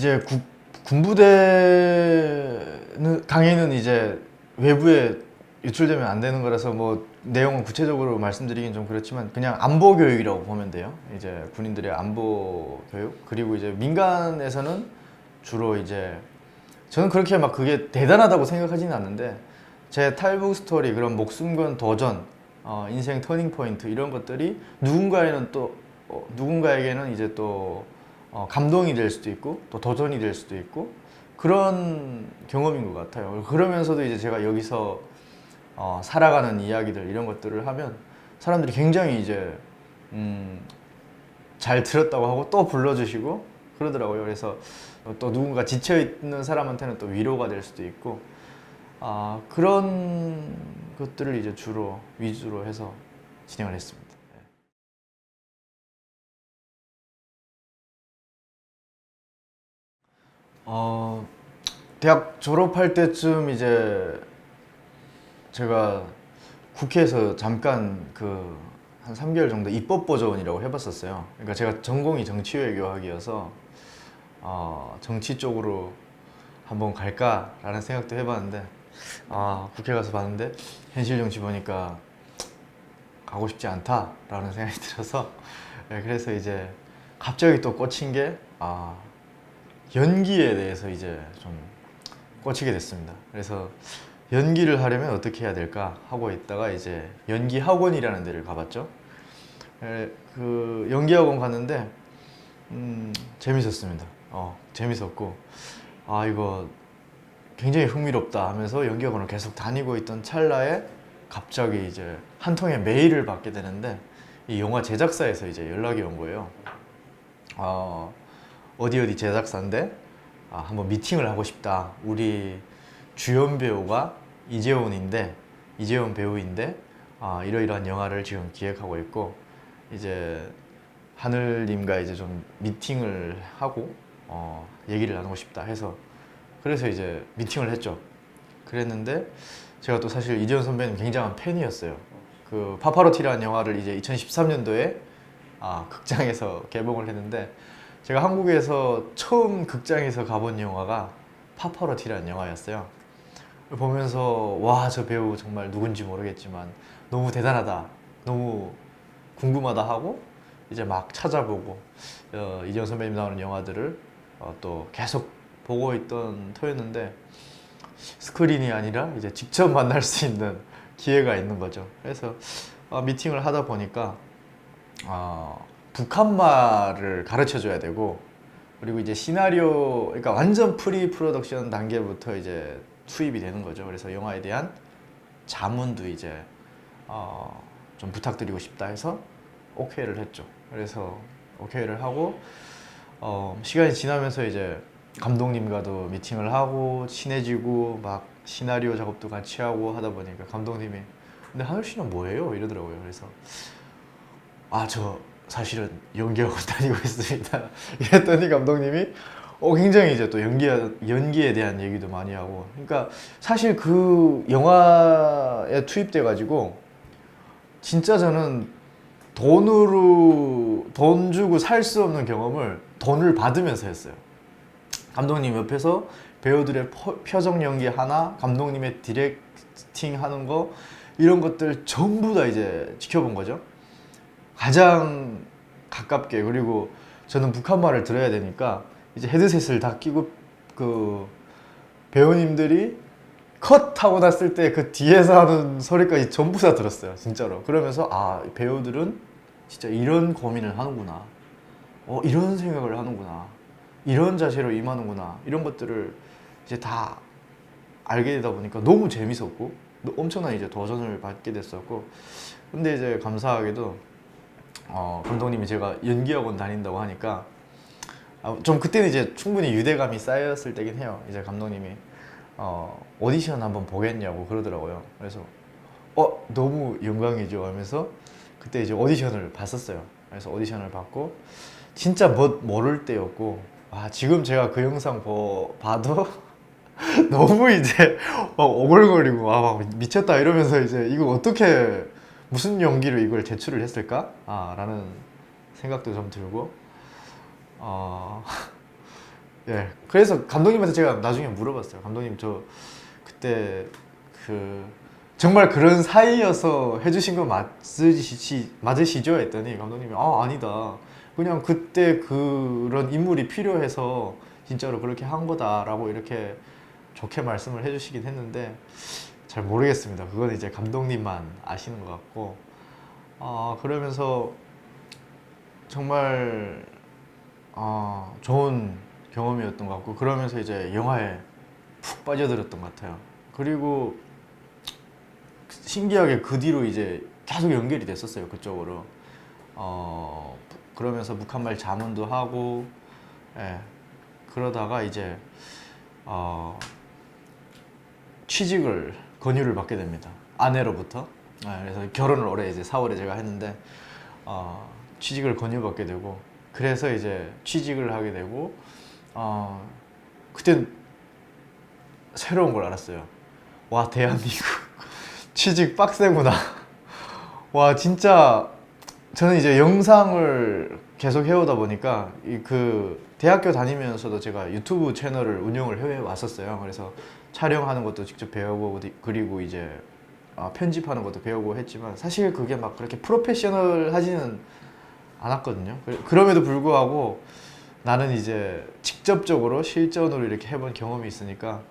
어, 이제 국, 군부대는 당연히는 이제 외부에 유출되면 안 되는 거라서 뭐 내용은 구체적으로 말씀드리긴 좀 그렇지만 그냥 안보 교육이라고 보면 돼요. 이제 군인들의 안보 교육 그리고 이제 민간에서는 주로 이제 저는 그렇게 막 그게 대단하다고 생각하지는 않는데 제 탈북 스토리 그런 목숨 건 도전 어, 인생 터닝 포인트 이런 것들이 누군가에는 또 어, 누군가에게는 이제 또 어, 감동이 될 수도 있고 또 도전이 될 수도 있고 그런 경험인 것 같아요. 그러면서도 이제 제가 여기서 어, 살아가는 이야기들 이런 것들을 하면 사람들이 굉장히 이제 음, 잘 들었다고 하고 또 불러주시고 그러더라고요. 그래서 또 누군가 지쳐 있는 사람한테는 또 위로가 될 수도 있고 아, 그런 것들을 이제 주로 위주로 해서 진행을 했습니다. 어, 대학 졸업할 때쯤 이제 제가 국회에서 잠깐 그 한 3개월 정도 입법 보조원이라고 해봤었어요. 그러니까 제가 전공이 정치외교학이어서 어, 정치 쪽으로 한번 갈까라는 생각도 해봤는데 아 국회 가서 봤는데 현실 정치 보니까 가고 싶지 않다라는 생각이 들어서 네, 그래서 이제 갑자기 또 꽂힌 게 아, 연기에 대해서 이제 좀 꽂히게 됐습니다. 그래서 연기를 하려면 어떻게 해야 될까 하고 있다가 이제 연기 학원이라는 데를 가봤죠. 에, 그 연기 학원 갔는데 음, 재밌었습니다. 어, 재밌었고 아 이거 굉장히 흥미롭다 하면서 연기 학원을 계속 다니고 있던 찰나에 갑자기 이제 한 통의 메일을 받게 되는데 이 영화 제작사에서 이제 연락이 온 거예요. 어, 어디 어디 제작사인데 아, 한번 미팅을 하고 싶다. 우리 주연 배우가 이재훈인데 이재훈 배우인데 아, 이러이러한 영화를 지금 기획하고 있고 이제 하늘님과 이제 좀 미팅을 하고 어, 얘기를 나누고 싶다 해서 그래서 이제 미팅을 했죠. 그랬는데 제가 또 사실 이재훈 선배님 굉장한 팬이었어요. 그 파파로티라는 영화를 이제 2013년도에 아, 극장에서 개봉을 했는데 제가 한국에서 처음 극장에서 가본 영화가 파파로티라는 영화였어요. 보면서 와 저 배우 정말 누군지 모르겠지만 너무 대단하다, 너무 궁금하다 하고 이제 막 찾아보고 어, 이재훈 선배님 나오는 영화들을 어, 또 계속 보고 있던 터였는데 스크린이 아니라 이제 직접 만날 수 있는 기회가 있는 거죠. 그래서 어, 미팅을 하다 보니까 어, 북한말을 가르쳐 줘야 되고 그리고 이제 시나리오 그러니까 완전 프리 프로덕션 단계부터 이제 투입이 되는 거죠. 그래서 영화에 대한 자문도 이제 어, 좀 부탁드리고 싶다 해서 오케이를 했죠. 그래서 오케이를 하고 어, 시간이 지나면서 이제 감독님과도 미팅을 하고 친해지고 막 시나리오 작업도 같이 하고 하다 보니까 감독님이 근데 하늘 씨는 뭐예요? 이러더라고요. 그래서 아 저 사실은 연기하고 다니고 있습니다. 이랬더니 감독님이 어 굉장히 이제 또 연기 연기에 대한 얘기도 많이 하고 그러니까 사실 그 영화에 투입돼 가지고 진짜 저는 돈으로 돈 주고 살 수 없는 경험을 돈을 받으면서 했어요. 감독님 옆에서 배우들의 퍼- 표정 연기 하나, 감독님의 디렉팅 하는 거 이런 것들 전부 다 이제 지켜본 거죠. 가장 가깝게 그리고 저는 북한 말을 들어야 되니까 이제 헤드셋을 다 끼고 그 배우님들이 컷 하고 났을 때 그 뒤에서 하는 소리까지 전부 다 들었어요 진짜로. 그러면서 아 배우들은 진짜 이런 고민을 하는구나. 어 이런 생각을 하는구나. 이런 자세로 임하는구나. 이런 것들을 이제 다 알게 되다 보니까 너무 재밌었고 엄청난 이제 도전을 받게 됐었고. 근데 이제 감사하게도 어, 감독님이 제가 연기학원 다닌다고 하니까 아, 좀 그때는 이제 충분히 유대감이 쌓였을 때긴 해요. 이제 감독님이 어, 오디션 한번 보겠냐고 그러더라고요. 그래서 어 너무 영광이죠 하면서 그때 이제 오디션을 봤었어요. 그래서 오디션을 받고 진짜 뭐 모를 때였고 아 지금 제가 그 영상 보, 봐도 너무 이제 막 오글거리고 아막 미쳤다 이러면서 이제 이거 어떻게 무슨 용기로 이걸 제출을 했을까? 아 라는 생각도 좀 들고 어, 예. 그래서 감독님한테 제가 나중에 물어봤어요. 감독님 저 그때 그 정말 그런 사이여서 해주신 거 맞으시 맞으시죠? 했더니 감독님이 아 아니다. 그냥 그때 그런 인물이 필요해서 진짜로 그렇게 한 거다라고 이렇게 좋게 말씀을 해주시긴 했는데 잘 모르겠습니다. 그건 이제 감독님만 아시는 것 같고 아 그러면서 정말 아 좋은 경험이었던 것 같고 그러면서 이제 영화에 푹 빠져들었던 것 같아요. 그리고 신기하게 그 뒤로 이제 계속 연결이 됐었어요 그쪽으로. 어 그러면서 북한말 자문도 하고, 예 그러다가 이제 어 취직을 권유를 받게 됩니다. 아내로부터. 예, 그래서 결혼을 올해 이제 4월에 제가 했는데 어, 취직을 권유받게 되고 그래서 이제 취직을 하게 되고 어, 그때 새로운 걸 알았어요. 와 대한민국 취직 빡세구나. 와 진짜 저는 이제 영상을 계속 해오다 보니까 이 그 대학교 다니면서도 제가 유튜브 채널을 운영을 해 왔었어요. 그래서 촬영하는 것도 직접 배우고 그리고 이제 아, 편집하는 것도 배우고 했지만 사실 그게 막 그렇게 프로페셔널 하지는 않았거든요. 그- 그럼에도 불구하고 나는 이제 직접적으로 실전으로 이렇게 해본 경험이 있으니까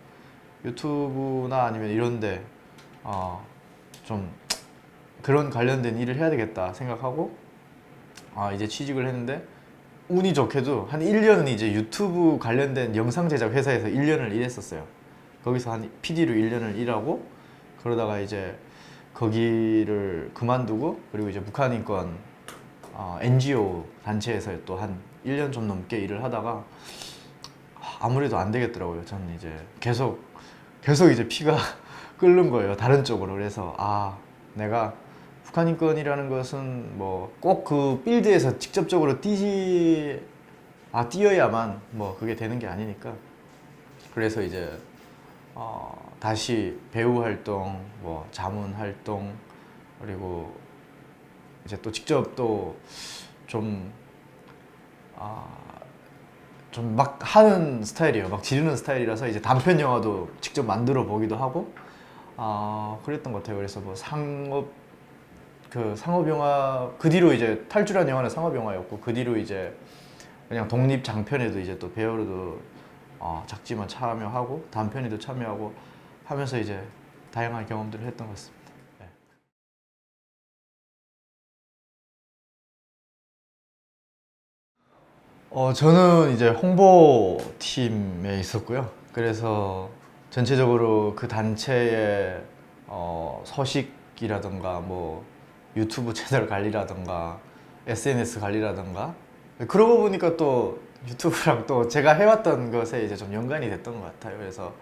유튜브나 아니면 이런데 어, 좀 그런 관련된 일을 해야 되겠다 생각하고 아, 이제 취직을 했는데 운이 좋게도 한 1년은 이제 유튜브 관련된 영상 제작 회사에서 1년을 일했었어요. 거기서 한 PD로 1년을 일하고 그러다가 이제 거기를 그만두고 그리고 이제 북한 인권 어, NGO 단체에서 또 한 1년 좀 넘게 일을 하다가 아무래도 안 되겠더라고요. 저는 이제 계속 계속 이제 피가 끓는 거예요. 다른 쪽으로. 그래서 아, 내가 북한 인권이라는 것은 뭐 꼭 그 필드에서 직접적으로 뛰지 아 뛰어야만 뭐 그게 되는 게 아니니까 그래서 이제 어, 다시 배우 활동, 뭐 자문 활동 그리고 이제 또 직접 또좀 아, 좀막 하는 스타일이에요. 막 지르는 스타일이라서 이제 단편 영화도 직접 만들어 보기도 하고 아 그랬던 것 같아요. 그래서 뭐 상업 그 상업 영화 그 뒤로 이제 탈출한 영화는 상업 영화였고 그 뒤로 이제 그냥 독립 장편에도 이제 또 배우로도 어, 작지만 참여하고 단편에도 참여하고 하면서 이제 다양한 경험들을 했던 것 같습니다. 네. 어, 저는 이제 홍보팀에 있었고요. 그래서 전체적으로 그 단체의 어, 서식이라든가 뭐 유튜브 채널 관리라든가 SNS 관리라든가 그러고 보니까 또 유튜브랑 또 제가 해왔던 것에 이제 좀 연관이 됐던 것 같아요. 그래서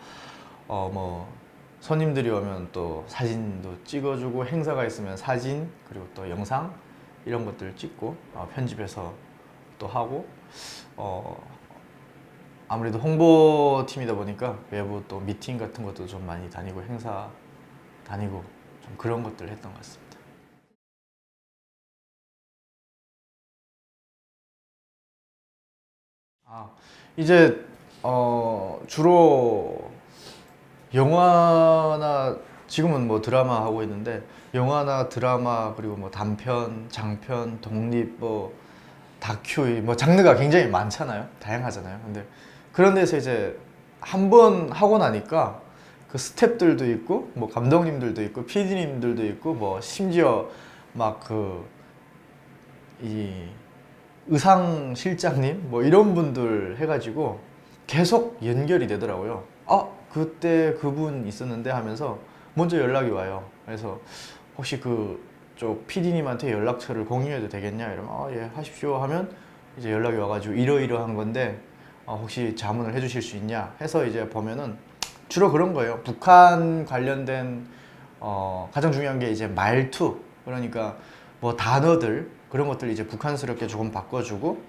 어 뭐 손님들이 오면 또 사진도 찍어주고 행사가 있으면 사진 그리고 또 영상 이런 것들 찍고 어, 편집해서 또 하고 어 아무래도 홍보팀이다 보니까 외부 또 미팅 같은 것도 좀 많이 다니고 행사 다니고 좀 그런 것들을 했던 것 같습니다. 이제 어, 주로 영화나 지금은 뭐 드라마 하고 있는데 영화나 드라마 그리고 뭐 단편, 장편, 독립 뭐 다큐 뭐 장르가 굉장히 많잖아요. 다양하잖아요. 근데 그런 데서 이제 한 번 하고 나니까 그 스탭들도 있고 뭐 감독님들도 있고 PD님들도 있고 뭐 심지어 막 그 이 의상 실장님 뭐 이런 분들 해가지고 계속 연결이 되더라고요. 아 그때 그분 있었는데 하면서 먼저 연락이 와요. 그래서 혹시 그쪽 PD님한테 연락처를 공유해도 되겠냐 이러면 아예 하십시오 하면 이제 연락이 와가지고 이러이러한 건데 어, 혹시 자문을 해주실 수 있냐 해서 이제 보면은 주로 그런 거예요. 북한 관련된 어, 가장 중요한 게 이제 말투 그러니까 뭐 단어들 그런 것들 이제 북한스럽게 조금 바꿔주고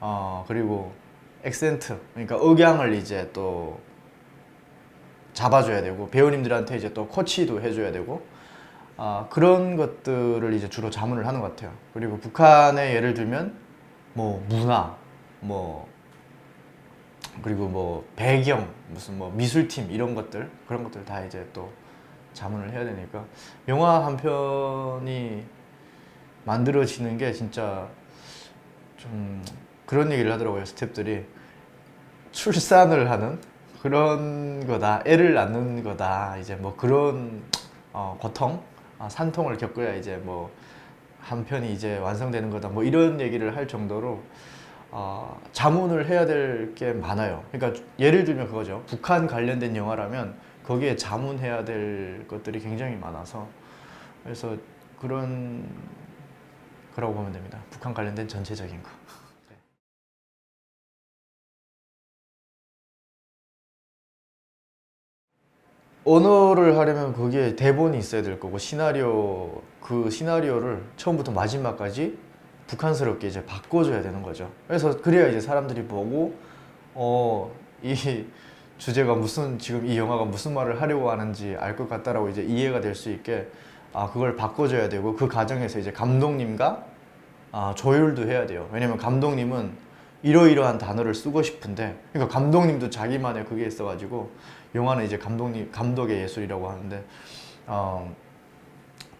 어 그리고 액센트 그러니까 억양을 이제 또 잡아줘야 되고 배우님들한테 이제 또 코치도 해줘야 되고 아 그런 것들을 이제 주로 자문을 하는 것 같아요. 그리고 북한의 예를 들면 뭐 문화 뭐 그리고 뭐 배경 무슨 뭐 미술팀 이런 것들 그런 것들 다 이제 또 자문을 해야 되니까 영화 한 편이 만들어지는 게 진짜 좀 그런 얘기를 하더라고요 스탭들이 출산을 하는 그런 거다 애를 낳는 거다 이제 뭐 그런 어, 고통 아, 산통을 겪어야 이제 뭐 한 편이 이제 완성되는 거다 뭐 이런 얘기를 할 정도로 어, 자문을 해야 될 게 많아요. 그러니까 예를 들면 그거죠. 북한 관련된 영화라면 거기에 자문해야 될 것들이 굉장히 많아서 그래서 그런 거라고 보면 됩니다. 북한 관련된 전체적인 거. 네. 언어를 하려면 거기에 대본이 있어야 될 거고 시나리오 그 시나리오를 처음부터 마지막까지 북한스럽게 이제 바꿔줘야 되는 거죠. 그래서 그래야 이제 사람들이 보고 어 이 주제가 무슨 지금 이 영화가 무슨 말을 하려고 하는지 알 것 같다라고 이제 이해가 될 수 있게 아 그걸 바꿔줘야 되고 그 과정에서 이제 감독님과 아 조율도 해야 돼요. 왜냐면 감독님은 이러이러한 단어를 쓰고 싶은데 그러니까 감독님도 자기만의 그게 있어가지고 영화는 이제 감독님 감독의 예술이라고 하는데 어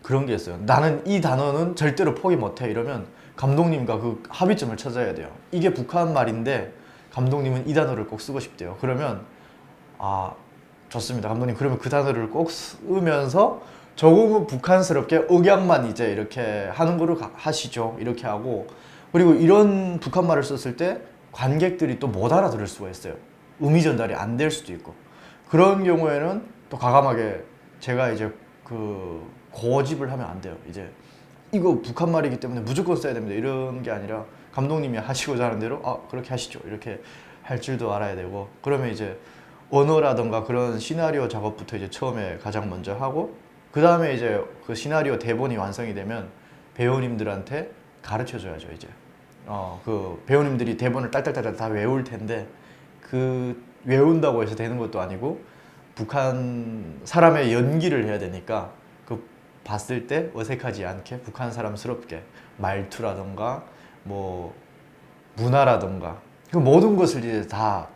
그런 게 있어요. 나는 이 단어는 절대로 포기 못해 이러면 감독님과 그 합의점을 찾아야 돼요. 이게 북한 말인데 감독님은 이 단어를 꼭 쓰고 싶대요. 그러면 아 좋습니다, 감독님. 그러면 그 단어를 꼭 쓰면서 조금은 북한스럽게 억양만 이제 이렇게 하는 거로 가- 하시죠. 이렇게 하고 그리고 이런 북한 말을 썼을 때 관객들이 또 못 알아들을 수가 있어요. 의미 전달이 안 될 수도 있고 그런 경우에는 또 과감하게 제가 이제 그 고집을 하면 안 돼요. 이제 이거 북한 말이기 때문에 무조건 써야 됩니다. 이런 게 아니라 감독님이 하시고자 하는 대로 아 그렇게 하시죠. 이렇게 할 줄도 알아야 되고 그러면 이제 언어라던가 그런 시나리오 작업부터 이제 처음에 가장 먼저 하고 그 다음에 이제 그 시나리오 대본이 완성이 되면 배우님들한테 가르쳐 줘야죠 이제 어 그 배우님들이 대본을 딸딸딸딸 다 외울 텐데 그 외운다고 해서 되는 것도 아니고 북한 사람의 연기를 해야 되니까 그 봤을 때 어색하지 않게 북한 사람스럽게 말투라던가 뭐 문화라던가 그 모든 것을 이제 다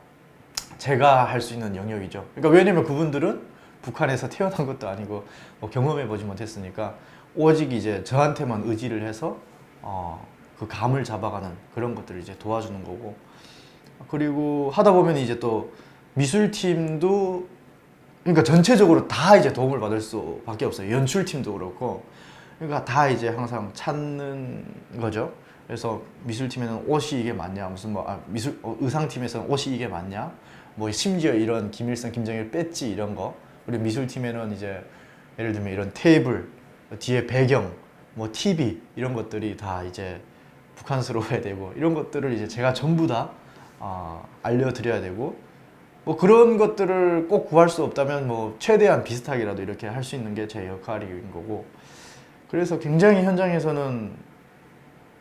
제가 할 수 있는 영역이죠. 그러니까 왜냐면 그분들은 북한에서 태어난 것도 아니고 뭐 경험해 보지 못했으니까 오직 이제 저한테만 의지를 해서 어, 그 감을 잡아가는 그런 것들을 이제 도와주는 거고 그리고 하다 보면 이제 또 미술팀도 그러니까 전체적으로 다 이제 도움을 받을 수밖에 없어요. 연출팀도 그렇고 그러니까 다 이제 항상 찾는 거죠. 그래서 미술팀에는 옷이 이게 맞냐, 무슨 뭐 아, 미술 어, 의상팀에서는 옷이 이게 맞냐, 뭐 심지어 이런 김일성, 김정일 배지 이런 거. 우리 미술팀에는 이제 예를 들면 이런 테이블 뒤에 배경, 뭐 TV 이런 것들이 다 이제 북한스러워야 되고 이런 것들을 이제 제가 전부 다 어, 알려드려야 되고 뭐 그런 것들을 꼭 구할 수 없다면 뭐 최대한 비슷하게라도 이렇게 할 수 있는 게 제 역할인 거고. 그래서 굉장히 현장에서는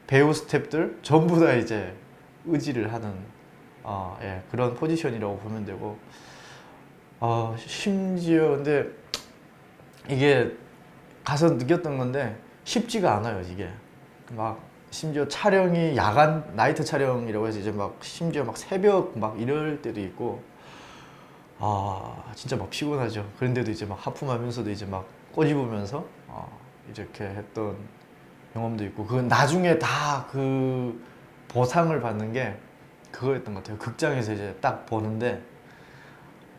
배우 스탭들 전부 다 이제 의지를 하는 어, 예, 그런 포지션이라고 보면 되고 어, 심지어 근데 이게 가서 느꼈던 건데 쉽지가 않아요 이게. 막 심지어 촬영이 야간 나이트 촬영이라고 해서 이제 막 심지어 막 새벽 막 이럴 때도 있고 아 진짜 막 피곤하죠. 그런데도 이제 막 하품하면서도 이제 막 꼬집으면서 어, 이렇게 했던 경험도 있고 그건 나중에 다 그 보상을 받는 게 그거였던 것 같아요. 극장에서 이제 딱 보는데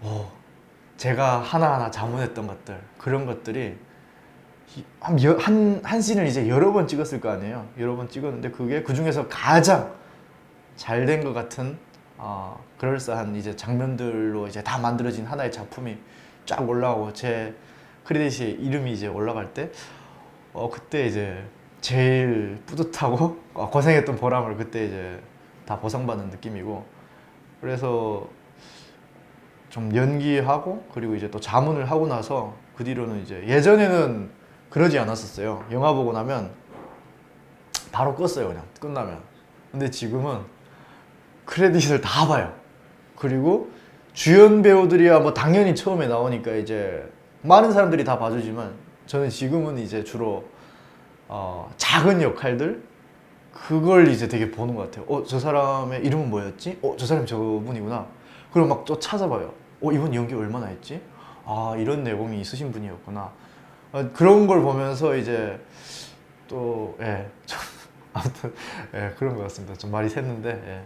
어, 제가 하나하나 자문했던 것들 그런 것들이 이- 한, 여- 한, 한 씬을 이제 여러 번 찍었을 거 아니에요. 여러 번 찍었는데 그게 그 중에서 가장 잘 된 것 같은 어, 그럴싸한 이제 장면들로 이제 다 만들어진 하나의 작품이 쫙 올라오고 제 크레딧이 이름이 이제 올라갈 때 어, 그때 이제 제일 뿌듯하고 어, 고생했던 보람을 그때 이제 다 보상받는 느낌이고 그래서 좀 연기하고 그리고 이제 또 자문을 하고 나서 그 뒤로는 이제 예전에는 그러지 않았었어요. 영화 보고 나면 바로 껐어요 그냥 끝나면. 근데 지금은 크레딧을 다 봐요. 그리고 주연 배우들이야 뭐 당연히 처음에 나오니까 이제 많은 사람들이 다 봐주지만 저는 지금은 이제 주로 어, 작은 역할들 그걸 이제 되게 보는 것 같아요. 어, 저 사람의 이름은 뭐였지? 어, 저 사람이 저분이구나. 그럼 막또 찾아봐요. 어 이분 연기 얼마나 했지? 아 이런 내공이 있으신 분이었구나. 어, 그런 걸 보면서 이제 또 예. 좀 아무튼 예 그런 것 같습니다. 좀 말이 샜는데 예.